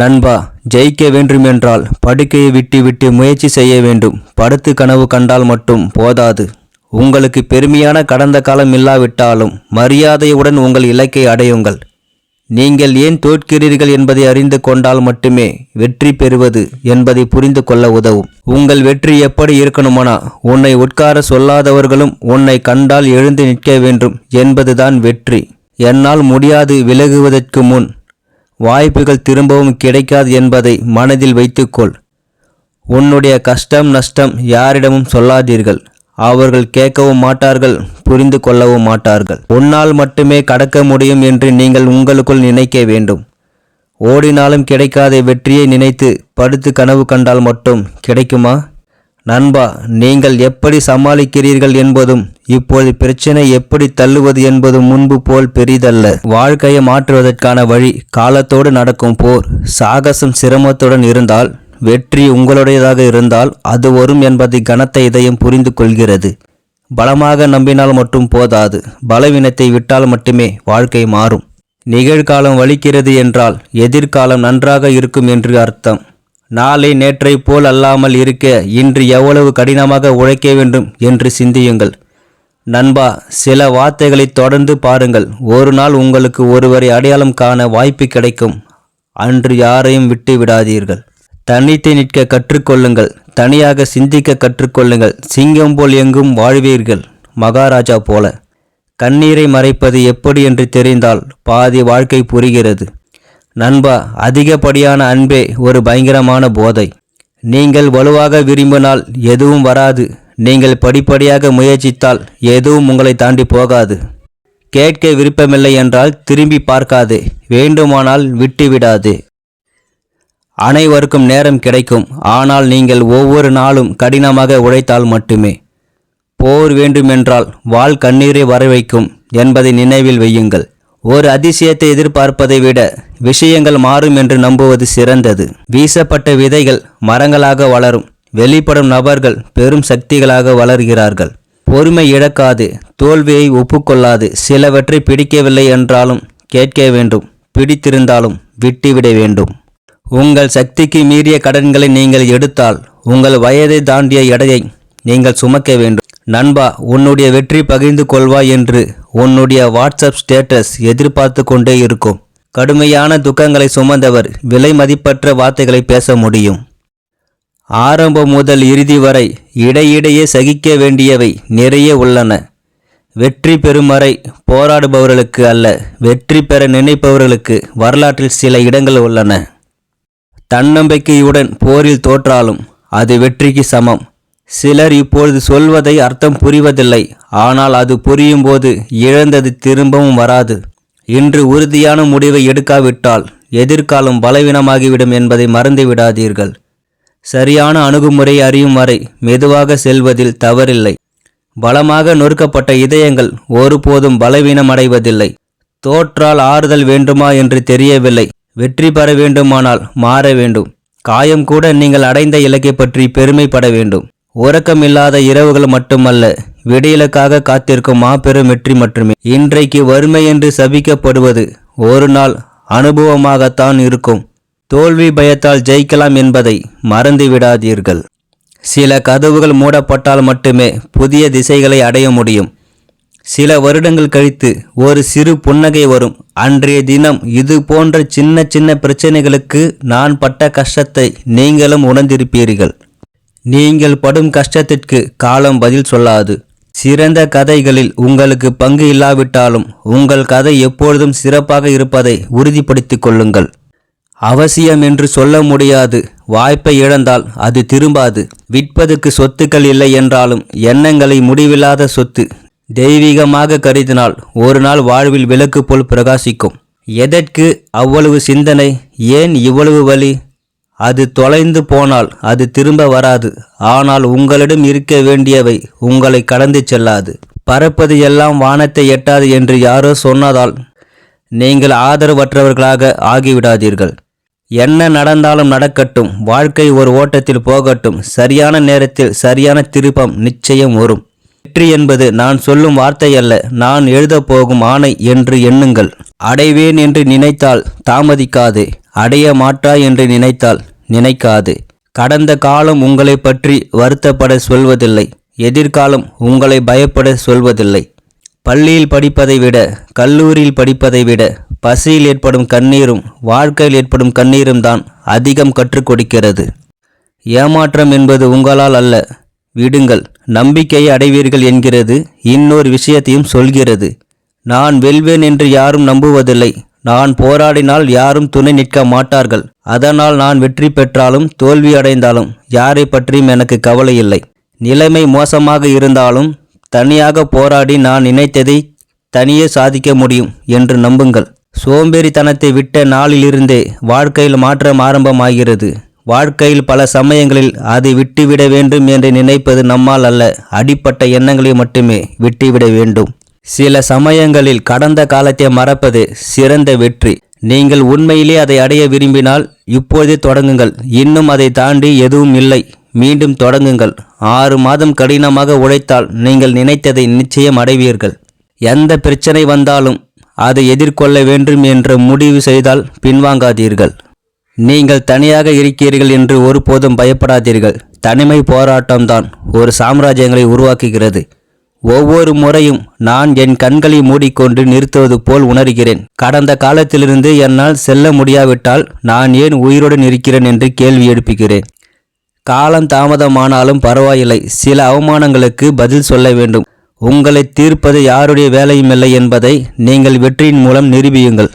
நண்பா ஜெயிக்க வேண்டுமென்றால் படுக்கையை விட்டு விட்டு முயற்சி செய்ய வேண்டும். படுத்து கனவு கண்டால் மட்டும் போதாது. உங்களுக்கு பெருமையான கடந்த காலம் இல்லாவிட்டாலும் மரியாதையுடன் உங்கள் இலக்கை அடையுங்கள். நீங்கள் ஏன் தோற்கிறீர்கள் என்பதை அறிந்து கொண்டால் மட்டுமே வெற்றி பெறுவது என்பதை புரிந்து கொள்ள உதவும். உங்கள் வெற்றி எப்படி இருக்கணுமானா உன்னை உட்கார சொல்லாதவர்களும் உன்னை கண்டால் எழுந்து நிற்க வேண்டும் என்பதுதான் வெற்றி. என்னால் முடியாது விலகுவதற்கு முன் வாய்ப்புகள் திரும்பவும் கிடைக்காது என்பதை மனதில் வைத்துக்கொள். உன்னுடைய கஷ்டம் நஷ்டம் யாரிடமும் சொல்லாதீர்கள். அவர்கள் கேட்கவும் மாட்டார்கள் புரிந்து கொள்ளவும் மாட்டார்கள். உன்னால் மட்டுமே கடக்க முடியும் என்று நீங்கள் உங்களுக்குள் நினைக்க வேண்டும். ஓடினாலும் கிடைக்காத வெற்றியை நினைத்து படுத்து கனவு கண்டால் மட்டும் கிடைக்குமா? நண்பா நீங்கள் எப்படி சமாளிக்கிறீர்கள் என்பதும் இப்போது பிரச்சனை எப்படி தள்ளுவது என்பதும் முன்பு போல் பெரிதல்ல. வாழ்க்கையை மாற்றுவதற்கான வழி காலத்தோடு நடக்கும் போர். சாகசம் சிரமத்துடன் இருந்தால் வெற்றி உங்களுடையதாக இருந்தால் அது வரும் என்பதை கனத்த இதயம் புரிந்து கொள்கிறது. பலமாக நம்பினால் மட்டும் போதாது. பலவீனத்தை விட்டால் மட்டுமே வாழ்க்கை மாறும். நிகழ்காலம் வலிக்கிறது என்றால் எதிர்காலம் நன்றாக இருக்கும் என்று அர்த்தம். நாளை நேற்றை போல் அல்லாமல் இருக்க இன்று எவ்வளவு கடினமாக உழைக்க வேண்டும் என்று சிந்தியுங்கள். நண்பா சில வார்த்தைகளை தொடர்ந்து பாருங்கள். ஒரு நாள் உங்களுக்கு ஒருவரை அடையாளம் காண வாய்ப்பு கிடைக்கும். அன்று யாரையும் விட்டு விடாதீர்கள். தனித்து நிற்க கற்றுக்கொள்ளுங்கள். தனியாக சிந்திக்க கற்றுக்கொள்ளுங்கள். சிங்கம் போல் எங்கும் வாழ்வீர்கள். மகாராஜா போல. கண்ணீரை மறைப்பது எப்படி என்று தெரிந்தால் பாதி வாழ்க்கை புரிகிறது. நண்பா அதிகப்படியான அன்பே ஒரு பயங்கரமான போதை. நீங்கள் வலுவாக விரும்பினால் எதுவும் வராது. நீங்கள் படிப்படியாக முயற்சித்தால் எதுவும் உங்களை தாண்டி போகாது. கேட்க விருப்பமில்லை என்றால் திரும்பி பார்க்காதே. வேண்டுமானால் விட்டுவிடாதே. அனைவருக்கும் நேரம் கிடைக்கும். ஆனால் நீங்கள் ஒவ்வொரு நாளும் கடினமாக உழைத்தால் மட்டுமே. போர் வேண்டுமென்றால் வாள் கண்ணீரை வரவைக்கும் என்பதை நினைவில் வையுங்கள். ஒரு அதிசயத்தை எதிர்பார்ப்பதை விட விஷயங்கள் மாறும் என்று நம்புவது சிறந்தது. வீசப்பட்ட விதைகள் மரங்களாக வளரும். வெளிப்படும் நபர்கள் பெரும் சக்திகளாக வளர்கிறார்கள். பொறுமை இழக்காது தோல்வியை ஒப்புக்கொள்ளாது சிலவற்றை பிடிக்கவில்லை என்றாலும் கேட்க வேண்டும். பிடித்திருந்தாலும் விட்டுவிட வேண்டும். உங்கள் சக்திக்கு மீறிய கடன்களை நீங்கள் எடுத்தால் உங்கள் வயதை தாண்டிய எடையை நீங்கள் சுமக்க வேண்டும். நண்பா உன்னுடைய வெற்றி பகிர்ந்து கொள்வா என்று உன்னுடைய வாட்ஸ்அப் ஸ்டேட்டஸ் எதிர்பார்த்து கொண்டே இருக்கும். கடுமையான துக்கங்களை சுமந்தவர் விலை மதிப்பற்ற வார்த்தைகளை பேச முடியும். ஆரம்பம் முதல் இறுதி வரை இடையிடையே சகிக்க வேண்டியவை நிறைய உள்ளன. வெற்றி பெறும் வரை போராடுபவர்களுக்கு அல்ல வெற்றி பெற நினைப்பவர்களுக்கு வரலாற்றில் சில இடங்கள் உள்ளன. தன்னம்பிக்கையுடன் போரில் தோற்றாலும் அது வெற்றிக்கு சமம். சிலர் இப்பொழுது சொல்வதை அர்த்தம் புரிவதில்லை. ஆனால் அது புரியும்போது இழந்தது திரும்பவும் வராது. இன்று உறுதியான முடிவை எடுக்காவிட்டால் எதிர்காலம் பலவீனமாகிவிடும் என்பதை மறந்து விடாதீர்கள் சரியான அணுகுமுறை அறியும் வரை மெதுவாக செல்வதில் தவறில்லை. பலமாக நொறுக்கப்பட்ட இதயங்கள் ஒருபோதும் பலவீனமடைவதில்லை. தோற்றால் ஆறுதல் வேண்டுமா என்று தெரியவில்லை. வெற்றி பெற வேண்டுமானால் மாற வேண்டும். காயம் கூட நீங்கள் அடைந்த இலக்கை பற்றி பெருமைப்பட வேண்டும். உறக்கமில்லாத இரவுகள் மட்டுமல்ல விடியலுக்காக காத்திருக்கும் மாபெரும் வெற்றி மட்டுமே. இன்றைக்கு வறுமை என்று சபிக்கப்படுவது ஒரு நாள் அனுபவமாகத்தான் இருக்கும். தோல்வி பயத்தால் ஜெயிக்கலாம் என்பதை மறந்து விடாதீர்கள். சில கதவுகள் மூடப்பட்டால் மட்டுமே புதிய திசைகளை அடைய முடியும். சில வருடங்கள் கழித்து ஒரு சிறு புன்னகை வரும். அன்றைய தினம் இது போன்ற சின்ன சின்ன பிரச்சனைகளுக்கு நான் பட்ட கஷ்டத்தை நீங்களும் உணர்ந்திருப்பீர்கள். நீங்கள் படும் கஷ்டத்திற்கு காலம் பதில் சொல்லாது. சிறந்த கதைகளில் உங்களுக்கு பங்கு இல்லாவிட்டாலும் உங்கள் கதை எப்பொழுதும் சிறப்பாக இருப்பதை உறுதிப்படுத்திக் கொள்ளுங்கள். அவசியம் என்று சொல்ல முடியாது. வாய்ப்பை இழந்தால் அது திரும்பாது. விற்பதற்கு சொத்துக்கள் இல்லை என்றாலும் எண்ணங்களை முடிவில்லாத சொத்து தெய்வீகமாக கருதினால் ஒரு நாள் வாழ்வில் விளக்கு போல் பிரகாசிக்கும். எதற்கு அவ்வளவு சிந்தனை? ஏன் இவ்வளவு வலி? அது தொலைந்து போனால் அது திரும்ப வராது. ஆனால் உங்களிடம் இருக்க வேண்டியவை உங்களை கடந்து செல்லாது. பறப்பது எல்லாம் வானத்தை எட்டாது என்று யாரோ சொன்னதால் நீங்கள் ஆதரவற்றவர்களாக ஆகிவிடாதீர்கள். என்ன நடந்தாலும் நடக்கட்டும். வாழ்க்கை ஒரு ஓட்டத்தில் போகட்டும். சரியான நேரத்தில் சரியான திருப்பம் நிச்சயம் வரும். வெற்றி என்பது நான் சொல்லும் வார்த்தை அல்ல நான் எழுதப் போகும் ஆணை என்று எண்ணுங்கள். அடைவேன் என்று நினைத்தால் தாமதிக்காதே. அடைய மாட்டாய் என்று நினைத்தால் நினைக்காது. கடந்த காலம் உங்களை பற்றி வருத்தப்பட சொல்வதில்லை. எதிர்காலம் உங்களை பயப்பட சொல்வதில்லை. பள்ளியில் படிப்பதை விட கல்லூரியில் படிப்பதை விட பசியில் ஏற்படும் கண்ணீரும் வாழ்க்கையில் ஏற்படும் கண்ணீரும் தான் அதிகம் கற்றுக் கொடுக்கிறது. ஏமாற்றம் என்பது உங்களால் அல்ல. விடுங்கள் நம்பிக்கையை அடைவீர்கள் என்கிறது. இன்னொரு விஷயத்தையும் சொல்கிறது. நான் வெல்வேன் என்று யாரும் நம்புவதில்லை. நான் போராடினால் யாரும் துணை நிற்க மாட்டார்கள். அதனால் நான் வெற்றி பெற்றாலும் தோல்வி அடைந்தாலும் யாரை பற்றியும் எனக்கு கவலை இல்லை. நிலைமை மோசமாக இருந்தாலும் தனியாக போராடி நான் நினைத்ததை தனியே சாதிக்க முடியும் என்று நம்புங்கள். சோம்பேறித்தனத்தை விட்ட நாளிலிருந்தே வாழ்க்கையில் மாற்றம் ஆரம்பமாகிறது. வாழ்க்கையில் பல சமயங்களில் அதை விட்டுவிட வேண்டும் என்று நினைப்பது நம்மால் அல்ல அடிப்பட்ட எண்ணங்களை மட்டுமே விட்டுவிட வேண்டும். சில சமயங்களில் கடந்த காலத்தை மறப்பது சிறந்த வெற்றி. நீங்கள் உண்மையிலே அதை அடைய விரும்பினால் இப்போதே தொடங்குங்கள். இன்னும் அதை தாண்டி எதுவும் இல்லை. மீண்டும் தொடங்குங்கள். ஆறு மாதம் கடினமாக உழைத்தால் நீங்கள் நினைத்ததை நிச்சயம் அடைவீர்கள். எந்த பிரச்சனை வந்தாலும் அதை எதிர்கொள்ள வேண்டும் என்று முடிவு செய்தால் பின்வாங்காதீர்கள். நீங்கள் தனியாக இருக்கிறீர்கள் என்று ஒருபோதும் பயப்படாதீர்கள். தனிமை போராட்டம்தான் ஒரு சாம்ராஜ்யங்களை உருவாக்குகிறது. ஒவ்வொரு முறையும் நான் என் கண்களை மூடிக்கொண்டு நிறுத்துவது போல் உணர்கிறேன். கடந்த காலத்திலிருந்து என்னால் செல்ல முடியாவிட்டால் நான் ஏன் உயிருடன் இருக்கிறேன் என்று கேள்வி எழுப்புகிறேன். காலம் தாமதமானாலும் பரவாயில்லை. சில அவமானங்களுக்கு பதில் சொல்ல வேண்டும். உங்களை தீர்ப்பது யாருடைய வேலையும் இல்லை என்பதை நீங்கள் வெற்றியின் மூலம் நிரூபியுங்கள்.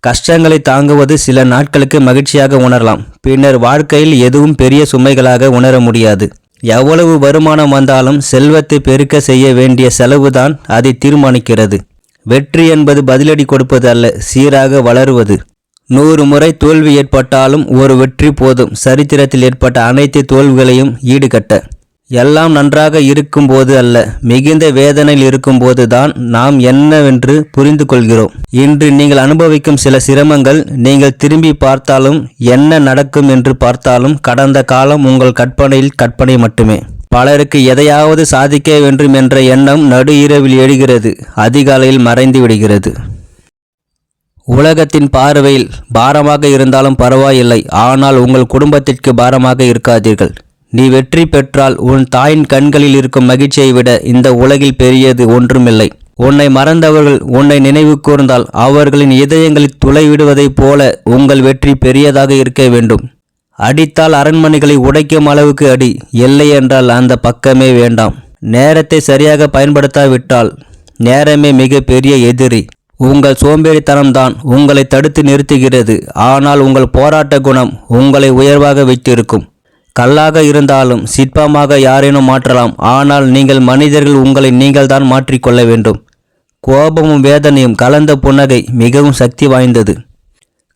கஷ்டங்களை தாங்குவது சில நாட்களுக்கு மகிழ்ச்சியாக உணரலாம். பின்னர் வாழ்க்கையில் எதுவும் பெரிய சுமைகளாக உணர முடியாது. எவ்வளவு வருமானம் வந்தாலும் செல்வத்தை பெருக்க செய்ய வேண்டிய செலவுதான் அதை தீர்மானிக்கிறது. வெற்றி என்பது பதிலடி கொடுப்பது அல்ல சீராக வளருவது. நூறு முறை தோல்வி ஏற்பட்டாலும் ஒரு வெற்றி போதும். சரித்திரத்தில் ஏற்பட்ட அனைத்து தோல்விகளையும் ஈடுகட்ட. எல்லாம் நன்றாக இருக்கும்போது அல்ல. மிகுந்த வேதனையில் இருக்கும்போது தான் நாம் என்னவென்று புரிந்து கொள்கிறோம். இன்று நீங்கள் அனுபவிக்கும் சில சிரமங்கள் நீங்கள் திரும்பி பார்த்தாலும் என்ன நடக்கும் என்று பார்த்தாலும் கடந்த காலம் உங்கள் கற்பனையில் கற்பனை மட்டுமே. பலருக்கு எதையாவது சாதிக்க வேண்டும் என்ற எண்ணம் நடு இரவில் எழுகிறது அதிகாலையில் மறைந்து விடுகிறது. உலகத்தின் பார்வையில் பாரமாக இருந்தாலும் பரவாயில்லை ஆனால் உங்கள் குடும்பத்திற்கு பாரமாக இருக்காதீர்கள். நீ வெற்றி பெற்றால் உன் தாயின் கண்களில் இருக்கும் மகிழ்ச்சியை விட இந்த உலகில் பெரியது ஒன்றுமில்லை. உன்னை மறந்தவர்கள் உன்னை நினைவு கூர்ந்தால் அவர்களின் இதயங்களில் துளைவிடுவதைப் போல உங்கள் வெற்றி பெரியதாக இருக்க வேண்டும். அடித்தால் அரண்மனைகளை உடைக்கும் அளவுக்கு அடி இல்லை என்றால் அந்த பக்கமே வேண்டாம். நேரத்தை சரியாக பயன்படுத்தாவிட்டால் நேரமே மிக பெரிய எதிரி. உங்கள் சோம்பேறித்தனம்தான் உங்களை தடுத்து நிறுத்துகிறது ஆனால் உங்கள் போராட்ட குணம் உங்களை உயர்வாக வைத்திருக்கும். கல்லாக இருந்தாலும் சிற்பமாக யாரேனும் மாற்றலாம். ஆனால் நீங்கள் மனிதர்கள் உங்களை நீங்கள்தான் மாற்றிக்கொள்ள வேண்டும். கோபமும் வேதனையும் கலந்த புன்னகை மிகவும் சக்தி வாய்ந்தது.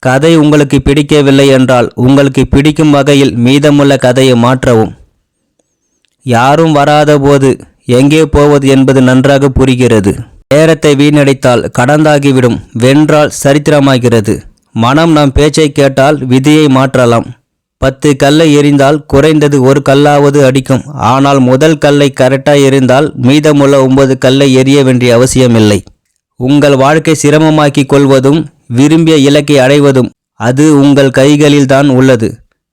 கதை உங்களுக்கு பிடிக்கவில்லை என்றால் உங்களுக்கு பிடிக்கும் வகையில் மீதமுள்ள கதையை மாற்றவும். யாரும் வராத போது எங்கே போவது என்பது நன்றாக புரிகிறது. நேரத்தை வீணடித்தால் கடந்தாகிவிடும். வென்றால் சரித்திரமாகிறது. மனம் நம் பேச்சை கேட்டால் விதியை மாற்றலாம். பத்து கல்லை எறிந்தால் குறைந்தது ஒரு கல்லாவது அடிக்கும். ஆனால் முதல் கல்லை கரெக்டாக எறிந்தால் மீதமுள்ள ஒன்பது கல்லை எரிய வேண்டிய அவசியமில்லை. உங்கள் வாழ்க்கை சிரமமாக்கி கொள்வதும் விரும்பிய இலக்கை அடைவதும் அது உங்கள் கைகளில்தான் உள்ளது.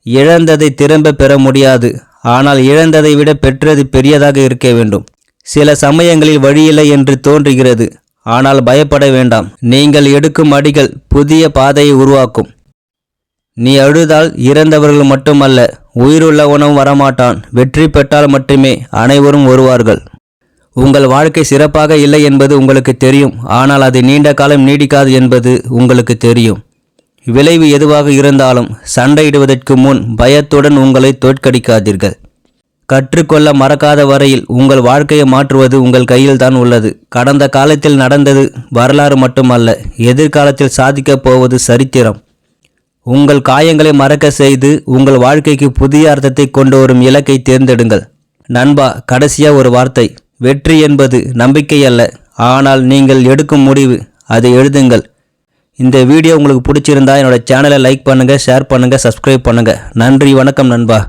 இழந்ததை திரும்ப பெற முடியாது. ஆனால் இழந்ததை விட பெற்றது பெரியதாக இருக்க வேண்டும். சில சமயங்களில் வழியில்லை என்று தோன்றுகிறது. ஆனால் பயப்பட வேண்டாம். நீங்கள் எடுக்கும் அடிகள் புதிய பாதையை உருவாக்கும். நீ அழுதால் இறந்தவர்கள் மட்டுமல்ல உயிருள்ளவனும் வரமாட்டான். வெற்றி பெற்றால் மட்டுமே அனைவரும் வருவார்கள். உங்கள் வாழ்க்கை சிறப்பாக இல்லை என்பது உங்களுக்கு தெரியும். ஆனால் அது நீண்ட காலம் நீடிக்காது என்பது உங்களுக்கு தெரியும். விளைவு எதுவாக இருந்தாலும் சண்டையிடுவதற்கு முன் பயத்துடன் உங்களை தோற்கடிக்காதீர்கள். கற்றுக்கொள்ள மறக்காத வரையில் உங்கள் வாழ்க்கையை மாற்றுவது உங்கள் கையில்தான் உள்ளது. கடந்த காலத்தில் நடந்தது வரலாறு மட்டுமல்ல எதிர்காலத்தில் சாதிக்கப் போவது சரித்திரம். உங்கள் காயங்களை மறக்க செய்து உங்கள் வாழ்க்கைக்கு புதிய அர்த்தத்தை கொண்டு வரும் இலக்கை தேர்ந்தெடுங்கள். நண்பா கடைசியா ஒரு வார்த்தை. வெற்றி என்பது நம்பிக்கை அல்ல. ஆனால் நீங்கள் எடுக்கும் முடிவு அதை எழுதுங்கள். இந்த வீடியோ உங்களுக்கு பிடிச்சிருந்தா என்னோட சேனலை லைக் பண்ணுங்கள் ஷேர் பண்ணுங்கள் சப்ஸ்கிரைப் பண்ணுங்கள் நன்றி வணக்கம் நண்பா.